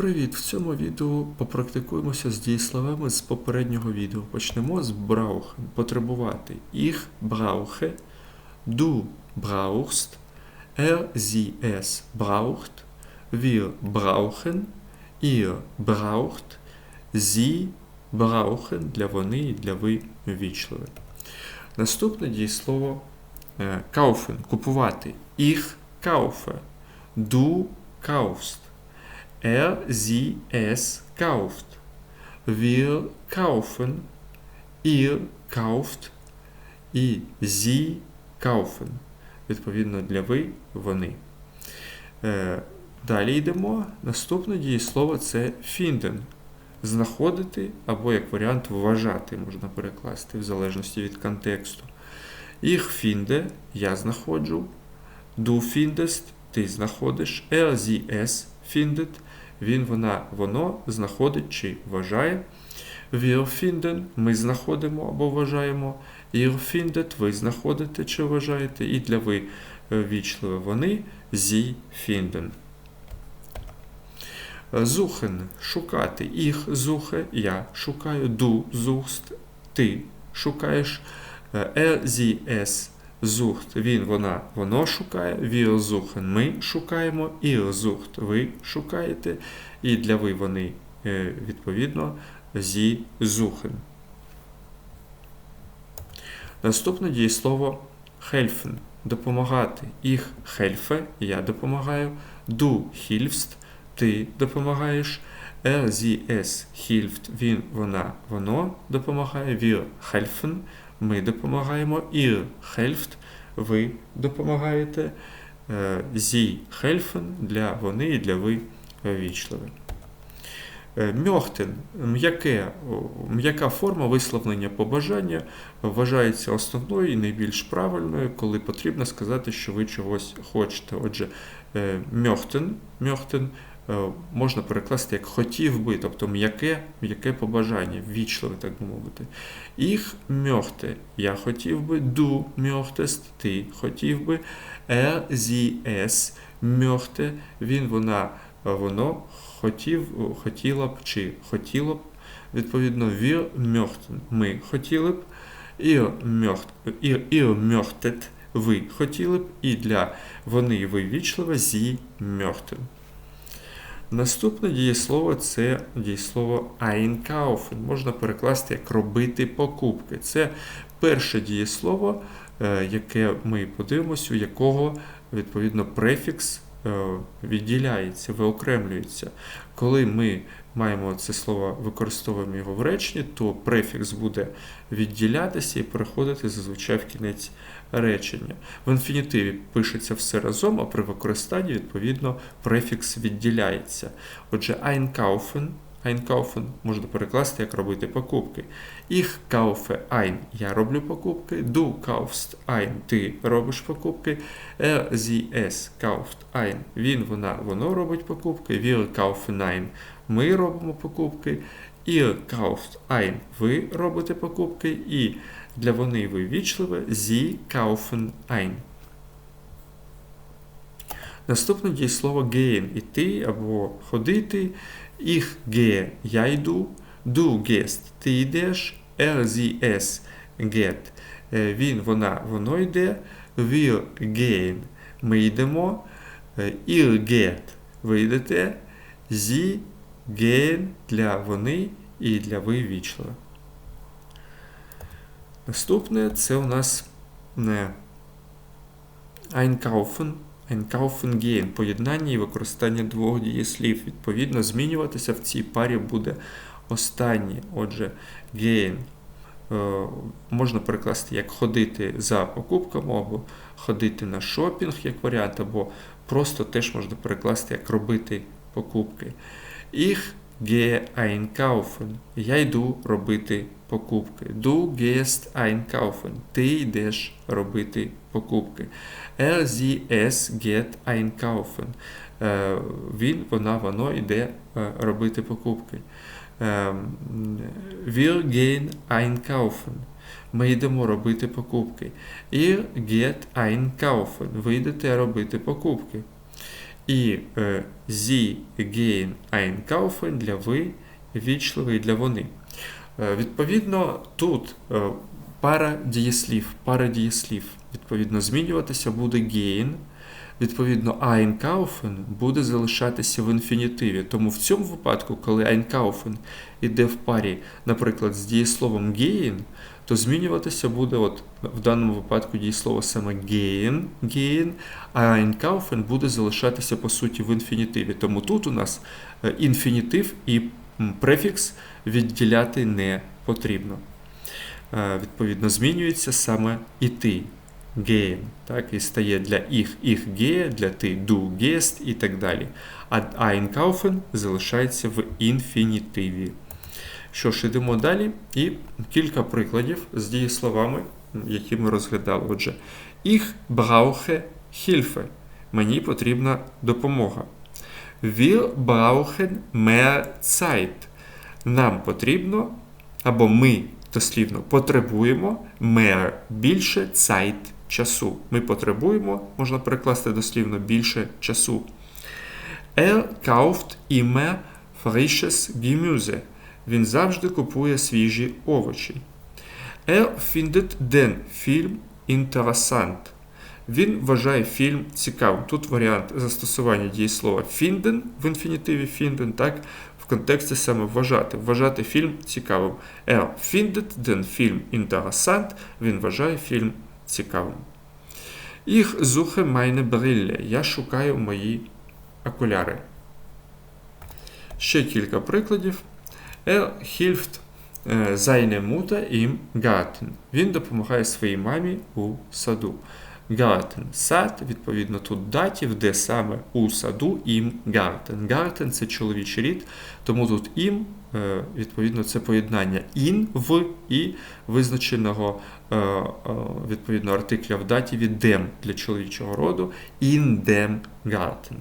Привіт! В цьому відео попрактикуємося з дієсловами з попереднього відео. Почнемо з брауchen. Потребувати. Ich brauche, du brauchst, er, sie, es braucht, wir brauchen, ihr braucht, sie brauchen для вони і для ви ввічливе. Наступне дієслово е, kaufen – купувати. Ich kaufe, du kaufst. Er, sie, es kauft. Wir kaufen. Ihr kauft. І sie kaufen. Відповідно, для ви вони. Е, Далі йдемо. Наступне дієслово це finden. Знаходити або як варіант вважати можна перекласти в залежності від контексту. Ich finde – я знаходжу. Du findest – ти знаходиш. Er, sie, es findet – він, вона, воно знаходить чи вважає. Wir finden – ми знаходимо або вважаємо. Ihr findet – ви знаходите чи вважаєте. І для ви вічливе вони sie finden. Suchen – шукати. Ich suche – я шукаю. Du suchst – ти шукаєш. Er, sie, es Зухт він, вона, воно шукає, suchen ми шукаємо, sucht ви шукаєте, і для ви вони е, відповідно sie suchen. Наступне дієслово helfen допомагати. Ich helfe, я допомагаю, du hilfst, ти допомагаєш, er, sie, es hilft, він, вона, воно допомагає, wir helfen, ми допомагаємо, ihr helft, ви допомагаєте, sie helfen для вони і для ви вічливе. Мьохтен м'яке, м'яка форма висловлення побажання вважається основною і найбільш правильною, коли потрібно сказати, що ви чогось хочете. Отже, мьохтен, мьохтен можна перекласти як хотів би, тобто м'яке м'яке побажання, ввічливе, так мовити. Ich möchte, я хотів би, du möchtest, ти хотів би, er, sie, es möchte, він, вона, воно хотів, хотіла б чи хотіло б. Відповідно, wir möchten, ми хотіли б, ihr, möcht, ви хотіли б, і для вони ви вічливе, sie möchten. Наступне дієслово це дієслово einkaufen. Можна перекласти як робити покупки. Це перше дієслово, е, яке ми подивимося, у якого відповідно префікс е, відділяється, виокремлюється. Коли ми маємо це слово, використовуємо його в реченні, то префікс буде відділятися і переходити зазвичай в кінець речення. В інфінітиві пишеться все разом, а при використанні, відповідно, префікс відділяється. Отже, einkaufen Einkaufen можна перекласти, як робити покупки. Ich kaufe ein – я роблю покупки. Du kaufst ein – ти робиш покупки. Er, sie, es kauft ein – він, вона, воно робить покупки. Wir kaufen ein – ми робимо покупки. Ihr kauft ein – ви робите покупки. І для вони ви вічливе Sie kaufen ein. Наступне дієслово gehen – іти або ходити. Ich gehe – я йду. Du gehst – ти йдеш. Er, sie, es geht – він, вона, воно йде. Wir gehen – ми йдемо. Ihr geht – ви йдете. Sie gehen – для вони і для ви вічливе. Наступне це у нас не einkaufen, einkaufen gehen, поєднання і використання двох дієслів. Відповідно, змінюватися в цій парі буде останнє. Отже, gehen е, можна перекласти як ходити за покупками, або ходити на шопінг як варіант, або просто теж можна перекласти як робити покупки. Ich gehe einkaufen. Я йду робити покупки. Du gehst einkaufen. Ти йдеш робити покупки. Er, sie, es geht einkaufen. Він, вона, воно йде робити покупки. Wir gehen einkaufen. Ми йдемо робити покупки. Ihr geht einkaufen. Ви йдете робити покупки. І е, Sie gehen einkaufen для ви, вічливий для вони. Е, Відповідно, тут е, пара дієслів, пара дієслів. Відповідно, змінюватися буде gehen. Відповідно, einkaufen буде залишатися в інфінітиві. Тому в цьому випадку, коли einkaufen іде в парі, наприклад, з дієсловом gehen, то змінюватися буде от в даному випадку дієслово саме gehen, gehen, а einkaufen буде залишатися по суті в інфінітиві. Тому тут у нас е, інфінітив і префікс відділяти не потрібно. Е, Відповідно, змінюється саме іти. Gehen, так, і стає для їх їх gehe, для ти du gehst і так далі. А einkaufen залишається в інфінітиві. Що ж, йдемо далі. І кілька прикладів з дієсловами, які ми розглядали. Отже, ich brauche Hilfe. Мені потрібна допомога. Wir brauchen mehr Zeit. Нам потрібно, або ми дослівно потребуємо mehr більше Zeit часу. Ми потребуємо, можна перекласти дослівно більше часу. Er kauft immer frisches Gemüse. Він завжди купує свіжі овочі. Er findet den Film interessant. Він вважає фільм цікавим. Тут варіант застосування дієслова finden в інфінітиві finden, так, в контексті саме вважати. Вважати фільм цікавим. Er findet den Film interessant. Він вважає фільм цікавим. Їх suche майне брилля. Я шукаю мої окуляри. Ще кілька прикладів. Er hilft seine Mutter im Garten. Він допомагає своїй мамі у саду. Garten – сад, відповідно, тут датів, де саме у саду im Garten. Garten – це чоловічий рід, тому тут im, е, відповідно, це поєднання in в і визначеного е, е, відповідно артикля в датіві dem для чоловічого роду in dem Garten.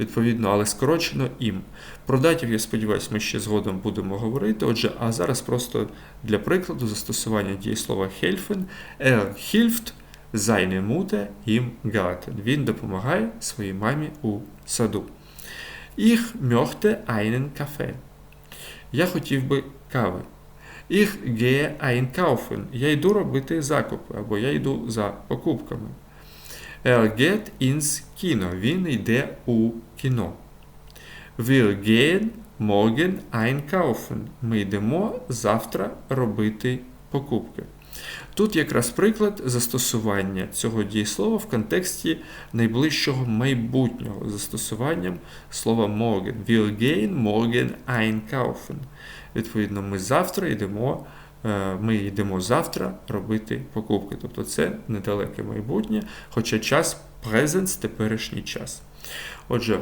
Відповідно, але скорочено im. Про датів, я сподіваюся, ми ще згодом будемо говорити. Отже, а зараз просто для прикладу застосування дієслова helfen. Er hilft Mutter im Garten. Він допомагає своїй мамі у саду. Ich möchte einen Kaffee. Я хотів би кави. Ich gehe einkaufen. Я йду робити закупи, або я йду за покупками. Er geht ins Kino. Він йде у кіно. Wir gehen morgen einkaufen. Ми йдемо завтра робити покупки. Тут якраз приклад застосування цього дієслова в контексті найближчого майбутнього застосуванням слова morgen. Wir gehen morgen einkaufen. Відповідно, ми завтра йдемо, е, ми йдемо завтра робити покупки. Тобто це недалеке майбутнє, хоча час present – теперішній час. Отже,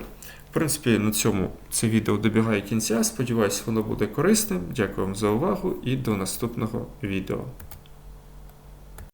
в принципі, на цьому це відео добігає кінця. Сподіваюсь, воно буде корисним. Дякую вам за увагу і до наступного відео.